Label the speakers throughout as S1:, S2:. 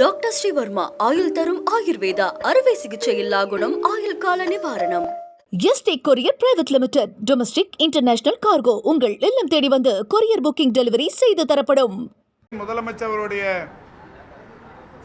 S1: Doctor Sreevarma ஆயுள் தரும் ஆயுர்வேதா அறுவை சிகிச்சையில்லா குணம் ஆயுள் கால நிவாரணம்.
S2: S T courier private limited domestic international cargo உங்கள் இல்லம் தேடி வந்து கொரியர் புக்கிங் டெலிவரி செய்து தரப்படும்.
S3: முதலமைச்சருடைய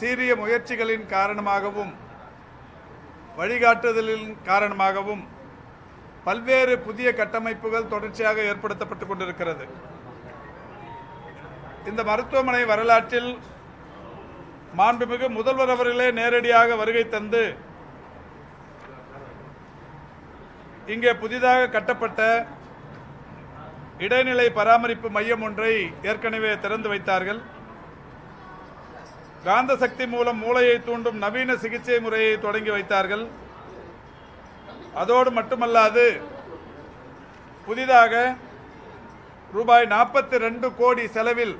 S3: சீரிய முயற்சிகளின் காரணமாகவும் வழிகாட்டுதலின் காரணமாகவும் பல்வேறு புதிய கட்டமைப்புகள் தொடர்ச்சியாக ஏற்படுத்தப்பட்டு கொண்டிருக்கிறது. இந்த மருத்துவமனை வரலாற்றில் மாண்புமிகு முதல்வர் அவர்களே நேரடியாக வருகை தந்து இங்கே புதிதாக கட்டப்பட்ட இடைநிலை பராமரிப்பு மையம் ஒன்றை ஏற்கனவே திறந்து வைத்தார்கள். காந்த சக்தி மூலம் மூளையை தூண்டும் நவீன சிகிச்சை முறையை தொடங்கி வைத்தார்கள். அதோடு மட்டுமல்லாது புதிதாக ரூபாய் நாற்பத்தி ரெண்டு கோடி செலவில்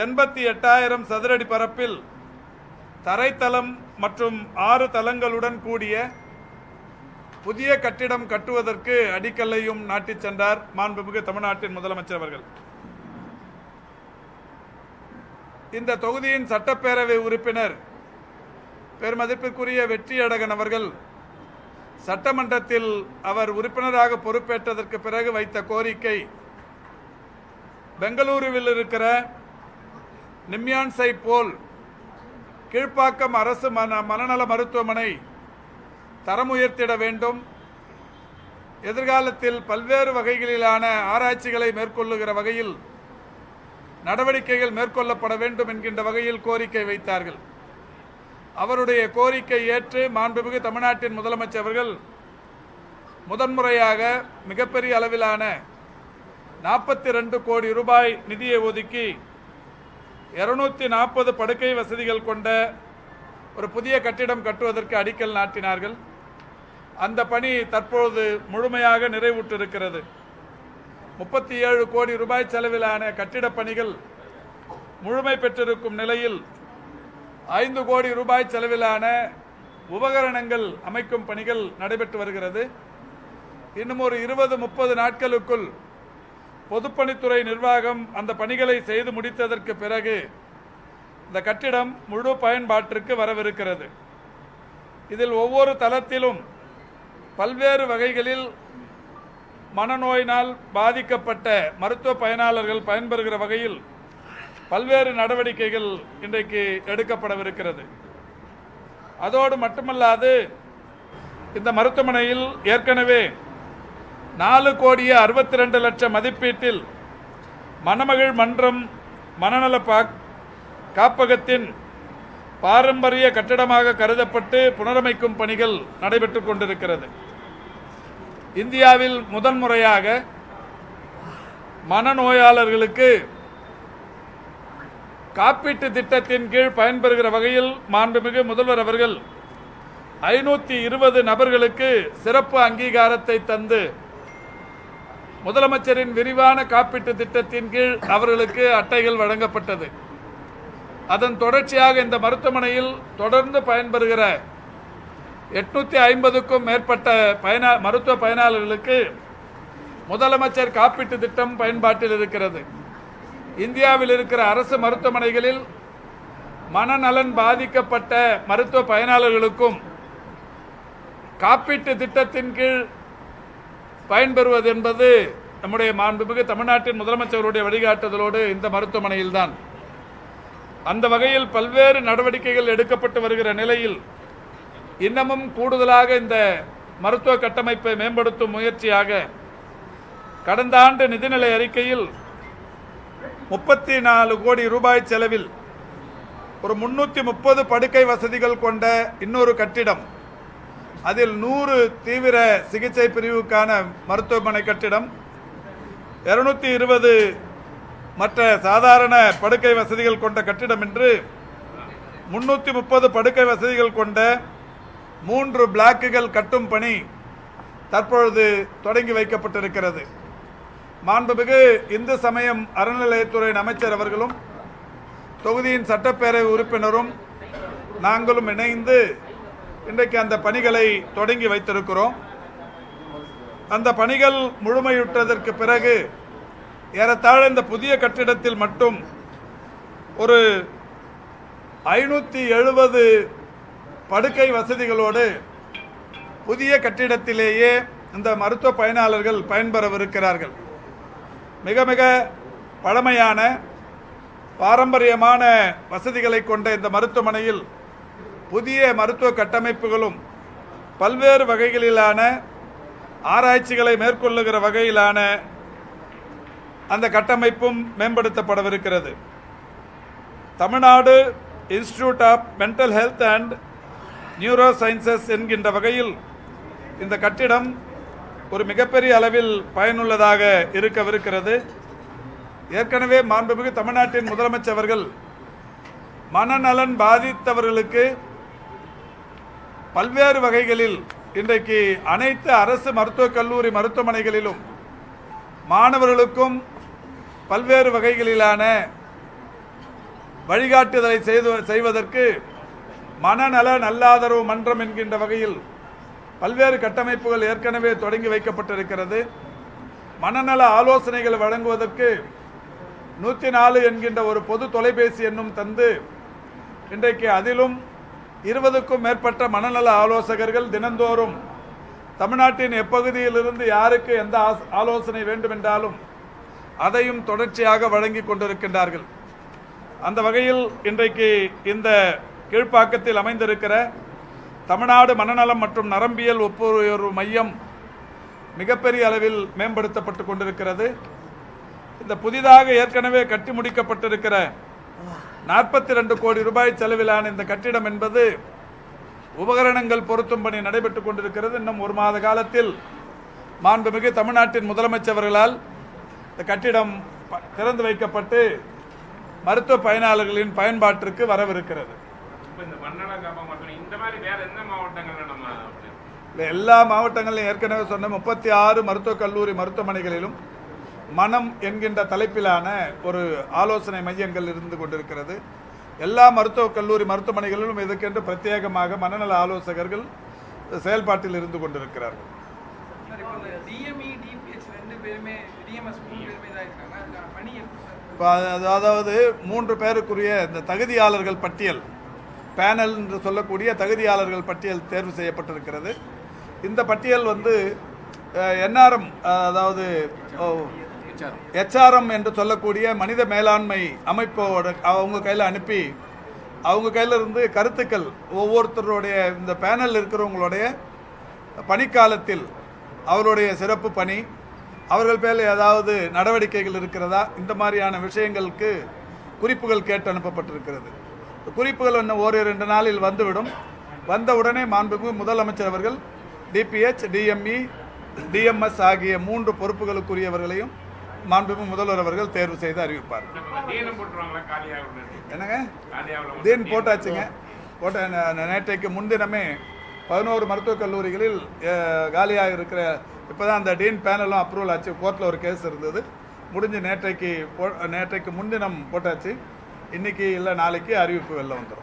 S3: எண்பத்தி எட்டாயிரம் சதுரடி பரப்பில் தரைத்தளம் மற்றும் ஆறு தளங்களுடன் கூடிய புதிய கட்டிடம் கட்டுவதற்கு அடிக்கல்லையும் நாட்டிச் சென்றார் மாண்புமிகு தமிழ்நாட்டின் முதலமைச்சர் அவர்கள். இந்த தொகுதியின் சட்டப்பேரவை உறுப்பினர் பெருமதிப்பிற்குரிய வெற்றியடகன் அவர்கள் சட்டமன்றத்தில் அவர் உறுப்பினராக பொறுப்பேற்றதற்கு பிறகு வைத்த கோரிக்கை பெங்களூருவில் இருக்கிற நிம்யான்ஸை போல் கீழ்ப்பாக்கம் அரசு மன மனநல மருத்துவமனை தரம் உயர்த்திட வேண்டும். எதிர்காலத்தில் பல்வேறு வகைகளிலான ஆராய்ச்சிகளை மேற்கொள்ளுகிற வகையில் நடவடிக்கைகள் மேற்கொள்ளப்பட வேண்டும் என்கின்ற வகையில் கோரிக்கை வைத்தார்கள். அவருடைய கோரிக்கை ஏற்று மாண்புமிகு தமிழ்நாட்டின் முதலமைச்சர் அவர்கள் முதன்முறையாக மிகப்பெரிய அளவிலான நாற்பத்தி ரெண்டு கோடி ரூபாய் நிதியை ஒதுக்கி இருநூத்தி நாற்பது படுக்கை வசதிகள் கொண்ட ஒரு புதிய கட்டிடம் கட்டுவதற்கு அடிக்கல் நாட்டினார்கள். அந்த பணி தற்பொழுது முழுமையாக நிறைவுற்றிருக்கிறது. முப்பத்தி ஏழு கோடி ரூபாய் செலவிலான கட்டிடப் பணிகள் முழுமை பெற்றிருக்கும் நிலையில் ஐந்து கோடி ரூபாய் செலவிலான உபகரணங்கள் அமைக்கும் பணிகள் நடைபெற்று வருகிறது. இன்னும் ஒரு இருபது முப்பது நாட்களுக்குள் பொதுப்பணித்துறை நிர்வாகம் அந்த பணிகளை செய்து முடித்ததற்கு பிறகு இந்த கட்டிடம் முழு பயன்பாட்டிற்கு வரவிருக்கிறது. இதில் ஒவ்வொரு தளத்திலும் பல்வேறு வகைகளில் மனநோயினால் பாதிக்கப்பட்ட மருத்துவ பயனாளர்கள் பயன்பெறுகிற வகையில் பல்வேறு நடவடிக்கைகள் இன்றைக்கு எடுக்கப்படவிருக்கிறது. அதோடு மட்டுமல்லாது இந்த மருத்துவமனையில் ஏற்கனவே நாலு கோடியே அறுபத்தி ரெண்டு லட்சம் மதிப்பீட்டில் மணமகிழ் மன்றம் மனநல பா காப்பகத்தின் பாரம்பரிய கட்டடமாக கருதப்பட்டு புனரமைக்கும் பணிகள் நடைபெற்று கொண்டிருக்கிறது. இந்தியாவில் முதன்முறையாக மனநோயாளர்களுக்கு காப்பீட்டு திட்டத்தின் கீழ் பயன்பெறுகிற வகையில் மாண்புமிகு முதல்வர் அவர்கள் ஐநூற்றி இருபது நபர்களுக்கு சிறப்பு அங்கீகாரத்தை தந்து முதலமைச்சரின் விரிவான காப்பீட்டு திட்டத்தின் கீழ் அவர்களுக்கு அட்டைகள் வழங்கப்பட்டது. அதன் தொடர்ச்சியாக இந்த மருத்துவமனையில் தொடர்ந்து பயன்பெறுகிற எட்நூத்தி ஐம்பதுக்கும் மேற்பட்ட பயனா மருத்துவ பயனாளர்களுக்கு முதலமைச்சர் காப்பீட்டு திட்டம் பயன்பாட்டில் இருக்கிறது. இந்தியாவில் இருக்கிற அரசு மருத்துவமனைகளில் மனநலன் பாதிக்கப்பட்ட மருத்துவ பயனாளர்களுக்கும் காப்பீட்டு திட்டத்தின் கீழ் பயன்பெறுவது என்பது நம்முடைய மாண்புமிகு தமிழ்நாட்டின் முதலமைச்சருடைய வழிகாட்டுதலோடு இந்த மருத்துவமனையில்தான். அந்த வகையில் பல்வேறு நடவடிக்கைகள் எடுக்கப்பட்டு வருகிற நிலையில் இன்னமும் கூடுதலாக இந்த மருத்துவ கட்டமைப்பை மேம்படுத்தும் முயற்சியாக கடந்த ஆண்டு நிதிநிலை அறிக்கையில் முப்பத்தி நாலு கோடி ரூபாய் செலவில் ஒரு முன்னூற்றி முப்பது படுக்கை வசதிகள் கொண்ட இன்னொரு கட்டிடம் அதில் நூறு தீவிர சிகிச்சை பிரிவுக்கான மருத்துவமனை கட்டிடம் இருநூத்தி இருபது மற்ற சாதாரண படுக்கை வசதிகள் கொண்ட கட்டிடம் என்று முன்னூற்றி முப்பது படுக்கை வசதிகள் கொண்ட மூன்று பிளாக்குகள் கட்டும் பணி தற்பொழுது தொடங்கி வைக்கப்பட்டிருக்கிறது. மாண்புமிகு இந்து சமயம் அறநிலையத்துறையின் அமைச்சர் அவர்களும் தொகுதியின் சட்டப்பேரவை உறுப்பினரும் நாங்களும் இணைந்து இன்றைக்கு அந்த பணிகளை தொடங்கி வைத்திருக்கிறோம். அந்த பணிகள் முழுமையுற்றதற்கு பிறகு ஏறத்தாழ இந்த புதிய கட்டிடத்தில் மட்டும் ஒரு ஐநூற்றி எழுபது படுக்கை வசதிகளோடு புதிய கட்டிடத்திலேயே இந்த மருத்துவ பயனாளர்கள் பயன்பெறவிருக்கிறார்கள். மிக மிக பழமையான பாரம்பரியமான வசதிகளை கொண்ட இந்த மருத்துவமனையில் புதிய மருத்துவ கட்டமைப்புகளும் பல்வேறு வகைகளிலான ஆராய்ச்சிகளை மேற்கொள்ளுகிற வகையிலான அந்த கட்டமைப்பும் மேம்படுத்தப்படவிருக்கிறது. Tamil Nadu institute of mental health and neuro sciences என்கின்ற வகையில் இந்த கட்டிடம் ஒரு மிகப்பெரிய அளவில் பயனுள்ளதாக இருக்கவிருக்கிறது. ஏற்கனவே மாண்புமிகு தமிழ்நாட்டின் முதலமைச்சர் அவர்கள் மனநலன் பாதித்தவர்களுக்கு பல்வேறு வகைகளில் இன்றைக்கு அனைத்து அரசு மருத்துவக் கல்லூரி மருத்துவமனைகளிலும் மாணவர்களுக்கும் பல்வேறு வகைகளிலான வழிகாட்டுதலை செய்து செய்வதற்கு மனநல நல்லாதரவு மன்றம் என்கின்ற வகையில் பல்வேறு கட்டமைப்புகள் ஏற்கனவே தொடங்கி வைக்கப்பட்டிருக்கிறது. மனநல ஆலோசனைகள் வழங்குவதற்கு நூற்றி நாலு என்கின்ற ஒரு பொது தொலைபேசி எண்ணும் தந்து இன்றைக்கு அதிலும் இருபதுக்கும் மேற்பட்ட மனநல ஆலோசகர்கள் தினந்தோறும் தமிழ்நாட்டின் எப்பகுதியிலிருந்து யாருக்கு எந்த ஆஸ்- ஆலோசனை வேண்டுமென்றாலும் அதையும் தொடர்ச்சியாக வழங்கி கொண்டிருக்கின்றார்கள். அந்த வகையில் இன்றைக்கு இந்த கீழ்ப்பாக்கத்தில் அமைந்திருக்கிற தமிழ்நாடு மனநலம் மற்றும் நரம்பியல் ஒப்புயர்வு மையம் மிகப்பெரிய அளவில் மேம்படுத்தப்பட்டு கொண்டிருக்கிறது. இந்த புதிதாக ஏற்கனவே கட்டி முடிக்கப்பட்டிருக்கிற நாற்பத்தி ரெண்டு கோடி ரூபாய் செலவிலான இந்த கட்டிடம் என்பது உபகரணங்கள் பொருத்தும் பணி நடைபெற்றுக் கொண்டிருக்கிறது. இன்னும் ஒரு மாத காலத்தில் மாண்புமிகு தமிழ்நாட்டின் முதலமைச்சர் அவர்களால் இந்த கட்டிடம் திறந்து வைக்கப்பட்டு மருத்துவ பயனாளர்களின் பயன்பாட்டிற்கு வரவிருக்கிறது. எல்லா மாவட்டங்களிலும் ஏற்கனவே சொன்ன முப்பத்தி ஆறு மருத்துவக் கல்லூரி மருத்துவமனைகளிலும் மனம் என்கின்ற தலைப்பிலான ஒரு ஆலோசனை மையங்கள் இருந்து கொண்டிருக்கிறது. எல்லா மருத்துவக் கல்லூரி மருத்துவமனைகளிலும் இதற்கென்று பிரத்யேகமாக மனநல ஆலோசகர்கள் செயல்பாட்டில் இருந்து கொண்டிருக்கிறார்கள்.
S4: இப்போ
S3: அது- அதாவது மூன்று பேருக்குரிய இந்த தகுதியாளர்கள் பட்டியல் பேனல் என்று சொல்லக்கூடிய தகுதியாளர்கள் பட்டியல் தேர்வு செய்யப்பட்டிருக்கிறது. இந்த பட்டியல் வந்து என்ஆர்எம் அதாவது ஹெச்ஆர்எம் என்று சொல்லக்கூடிய மனித மேலாண்மை அமைப்போட அவங்க கையில் அனுப்பி அவங்க கையில் இருந்து கருத்துக்கள் ஒவ்வொருத்தருடைய இந்த பேனல் இருக்கிறவங்களுடைய பணிக்காலத்தில் அவருடைய சிறப்பு பணி அவர்கள் பேரில் ஏதாவது நடவடிக்கைகள் இருக்கிறதா? இந்த மாதிரியான விஷயங்களுக்கு குறிப்புகள் கேட்டு அனுப்பப்பட்டிருக்கிறது. குறிப்புகள் இன்னும் ஒரு ரெண்டு நாளில் வந்துவிடும். வந்த உடனே மாண்புமிகு முதலமைச்சர் அவர்கள் டிபிஹெச் டிஎம்இ டிஎம்எஸ் ஆகிய மூன்று பொறுப்புகளுக்குரியவர்களையும் மாண்புமிகு முதல்வர் அவர்கள் தேர்வு செய்து அறிவிப்பார் என்னங்க? தீன் போட்டாச்சுங்க. போட்ட நேற்றைக்கு முன்தினமே பதினோரு மருத்துவக் கல்லூரிகளில் காலியாக இருக்கிற இப்போ தான் அந்த டீன் பேனலும் அப்ரூவல் ஆச்சு. கோர்ட்டில் ஒரு கேஸ் இருந்தது. முடிஞ்சு நேற்றைக்கு போ நேற்றைக்கு முன்தினம் போட்டாச்சு. இன்னைக்கு இல்லை நாளைக்கு அறிவிப்பு வெளில வந்துடும்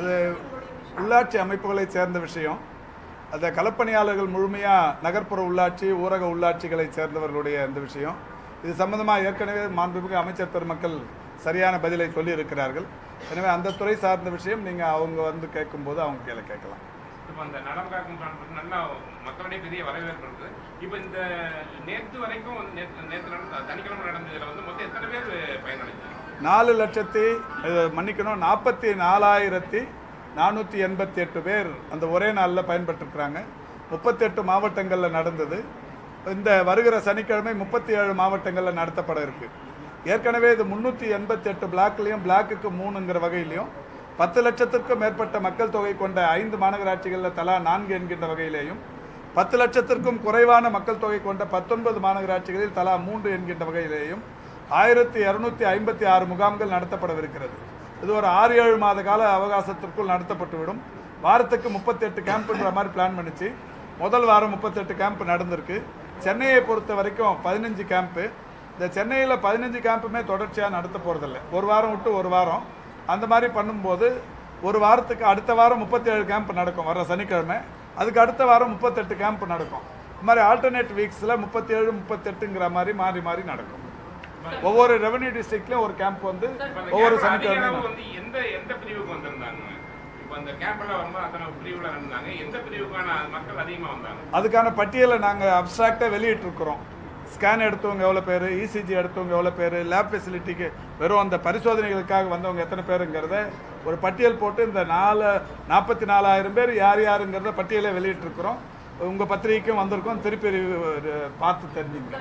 S3: இது உள்ளாட்சி அமைப்புகளை சேர்ந்த விஷயம். அந்த களப்பணியாளர்கள் முழுமையாக நகர்ப்புற உள்ளாட்சி ஊரக உள்ளாட்சிகளை சேர்ந்தவர்களுடைய இந்த விஷயம். இது சம்பந்தமாக ஏற்கனவே மாண்புமிகு அமைச்சர் பெருமக்கள் சரியான பதிலை சொல்லியிருக்கிறார்கள். எனவே அந்த துறை சார்ந்த விஷயம் நீங்கள் அவங்க வந்து கேட்கும்போது அவங்க கீழே கேட்கலாம்.
S5: இப்போ அந்த நலம் காக்கும் கான்ஃபரன்ஸ் நல்லா மக்களுடைய பெரிய வரவேற்பு இருக்குது. இப்போ இந்த நேற்று வரைக்கும் நேற்று நேற்று நடந்த சனிக்கிழமை நடந்ததுல வந்து மொத்தம் எத்தனை பேர் பயனடைஞ்சாங்க?
S3: நாலு லட்சத்தி மன்னிக்கணும் நாற்பத்தி நாலாயிரத்தி நானூற்றி எண்பத்தி எட்டு பேர் அந்த ஒரே நாளில் பயன்பட்டுருக்குறாங்க முப்பத்தெட்டு மாவட்டங்களில் நடந்தது. இந்த வருகிற சனிக்கிழமை முப்பத்தி ஏழு மாவட்டங்களில் நடத்தப்பட இருக்குது ஏற்கனவே இது முந்நூற்றி எண்பத்தி எட்டு பிளாக்லேயும் பிளாக்குக்கு மூணுங்கிற வகையிலையும் பத்து லட்சத்திற்கும் மேற்பட்ட மக்கள் தொகை கொண்ட ஐந்து மாநகராட்சிகளில் தலா நான்கு என்கின்ற வகையிலேயும் பத்து லட்சத்திற்கும் குறைவான மக்கள் தொகை கொண்ட பத்தொன்பது மாநகராட்சிகளில் தலா மூன்று என்கின்ற வகையிலேயும் ஆயிரத்தி இரநூத்தி ஐம்பத்தி ஆறு முகாம்கள் நடத்தப்படவிருக்கிறது. இது ஒரு ஆறு ஏழு மாத கால அவகாசத்திற்குள் நடத்தப்பட்டுவிடும். வாரத்துக்கு முப்பத்தெட்டு கேம்ப்ன்ற மாதிரி பிளான் பண்ணிச்சு. முதல் வாரம் முப்பத்தெட்டு கேம்ப் நடந்திருக்கு. சென்னையை பொறுத்த வரைக்கும் பதினஞ்சு கேம்ப்பு. இந்த சென்னையில் பதினஞ்சு கேம்ப்புமே தொடர்ச்சியாக நடத்த போகிறதில்ல ஒரு வாரம் விட்டு ஒரு வாரம். அந்த மாதிரி பண்ணும்போது ஒரு வாரத்துக்கு அடுத்த வாரம் முப்பத்தேழு கேம்ப் நடக்கும். வர சனிக்கிழமை. அதுக்கு அடுத்த வாரம் முப்பத்தெட்டு கேம்ப் நடக்கும். இந்த மாதிரி ஆல்டர்னேட் வீக்ஸில் முப்பத்தேழு முப்பத்தெட்டுங்கிற மாதிரி மாறி மாறி நடக்கும். ஒவ்வொரு ரெவன்யூ டிஸ்ட்ரிக்ட்லையும் ஒரு கேம்ப் வந்து ஒவ்வொரு நடக்கும்.
S5: வந்து எந்த எந்த பிரிவுக்கு வந்திருந்தாங்க?
S3: அதுக்கான பட்டியலை நாங்கள் அப்ட்ராக்டாக வெளியிட்டிருக்கிறோம். ஸ்கேன் எடுத்தவங்க எவ்வளோ பேர்? இசிஜி எடுத்தவங்க எவ்வளோ பேர்? லேப் ஃபெசிலிட்டிக்கு வெறும் அந்த பரிசோதனைகளுக்காக வந்தவங்க எத்தனை பேருங்கிறத ஒரு பட்டியல் போட்டு இந்த நாலு நாற்பத்தி நாலாயிரம் பேர் யார் யாருங்கிறத பட்டியலை வெளியிட்டிருக்கிறோம். உங்கள் பத்திரிகைக்கும் வந்திருக்கோம். திருப்பி பார்த்து தெரிஞ்சுங்க.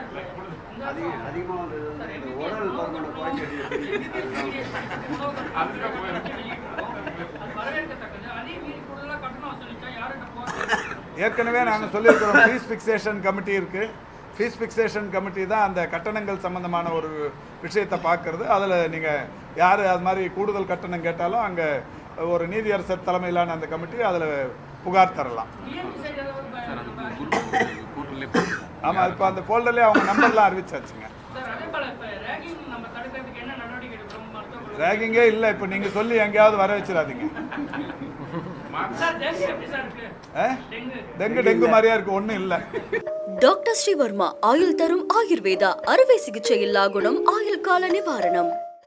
S3: ஏற்கனவே நாங்கள் சொல்லியிருக்கிறோம் ஃபீஸ் ஃபிக்சேஷன் கமிட்டி இருக்குது ஃபீஸ் ஃபிக்சேஷன் கமிட்டி தான் அந்த கட்டணங்கள் சம்பந்தமான ஒரு விஷயத்தை பார்க்கறது. அதில் நீங்கள் யார் அது மாதிரி கூடுதல் கட்டணம் கேட்டாலும் அங்கே ஒரு நீதியரசர் தலைமையிலான அந்த கமிட்டி அதில் புகார் தரலாம். ஆமாம் இப்போ அந்த ஃபோல்டர்லேயே அவங்க நம்பர்லாம் அறிவிச்சாச்சுங்க. ரேகிங்கே இல்லை இப்போ நீங்கள் சொல்லி எங்கேயாவது வர வச்சிடாதீங்க. டெங்கு டெங்கு மாதிரியா இருக்கு ஒன்றும் இல்லை.
S1: டாக்டர் ஸ்ரீவர்மா ஆயுள் தரும் ஆயுர்வேதா அறுவை சிகிச்சை இல்லா குணம் ஆயுள் கால நிவாரணம்.